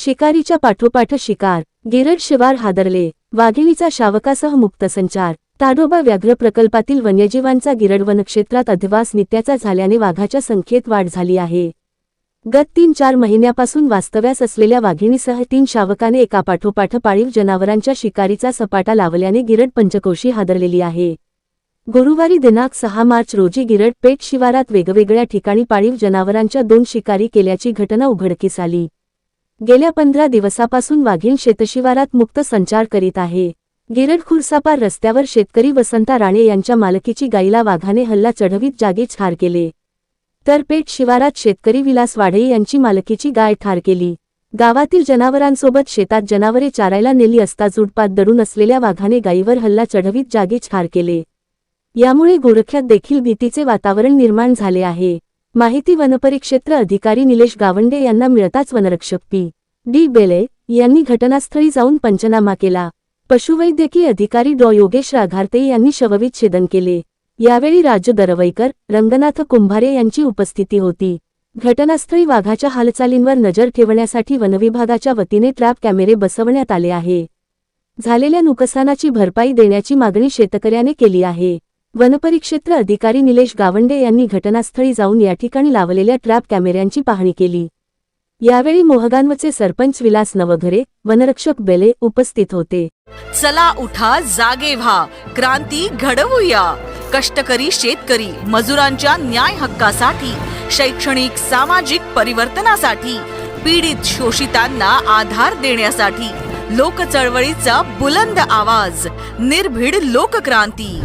शिकारीच्या पाठोपाठ शिकार गिरड शिवार हादरले वाघिणीचा शावकासह मुक्त संचार ताडोबा व्याघ्र प्रकल्पातील वन्यजीवांचा गिरड वनक्षेत्रात अधिवास नित्याचा झाल्याने वाघाच्या संख्येत वाढ झाली आहे. गत तीन चार महिन्यापासून वास्तव्यास असलेल्या वाघिणीसह तीन शावकाने एकापाठोपाठ पाळीव जनावरांच्या शिकारीचा सपाटा लावल्याने गिरड पंचकोशी हादरलेली आहे. गुरुवारी दिनांक सहा मार्च रोजी गिरड पेठ शिवारात वेगवेगळ्या ठिकाणी पाळीव जनावरांच्या दोन शिकारी केल्याची घटना उघडकीस आली. गेल्या पंधरा दिवसापासून वाघीण शेतशिवारात मुक्त संचार करीत आहे. गिरड खुरसापार रस्त्यावर शेतकरी वसंता राणे यांच्या मालकीची गाईला वाघाने हल्ला चढवीत जागीच ठार केले. तर पेठ शिवारात शेतकरी विलास वाढे यांची मालकीची गाय ठार केली. गावातील जनावरांसोबत शेतात जनावरे चारायला नेली असता जुडपात दडून असलेल्या वाघाने गायीवर हल्ला चढवीत जागीच ठार केले. यामुळे गोरख्यात देखील भीतीचे वातावरण निर्माण झाले आहे. माहिती वनपरिक्षेत्र अधिकारी निलेश गावंडे यांना मिळताच वनरक्षक पी. डी. बेले यांनी घटनास्थळी जाऊन पंचनामा केला. पशुवैद्यकीय अधिकारी डॉ. योगेश राघारते यांनी शवविच्छेदन केले. यावेळी राजू दरवईकर रंगनाथ कुंभारे यांची उपस्थिती होती. घटनास्थळी वाघाच्या हालचालींवर नजर ठेवण्यासाठी वनविभागाच्या वतीने ट्रॅप कॅमेरे बसवण्यात आले आहे. झालेल्या नुकसानाची भरपाई देण्याची मागणी शेतकऱ्याने केली आहे. वनपरिक्षेत्र अधिकारी निलेश गावंडे यांनी घटनास्थळी जाऊन या ठिकाणी लावलेल्या ट्रॅप कॅमेऱ्यांची पाहणी केली. यावेळी मोहगांवचे सरपंच विलास नवघरे वनरक्षक बेले उपस्थित होते. चला उठा जागे व्हा. क्रांती घडवूया. कष्टकरी शेतकरी मजुरांच्या न्याय हक्कासाठी शैक्षणिक सामाजिक परिवर्तनासाठी पीडित शोषितांना आधार देण्यासाठी लोकचळवळीचा बुलंद आवाज निर्भीड लोकक्रांती.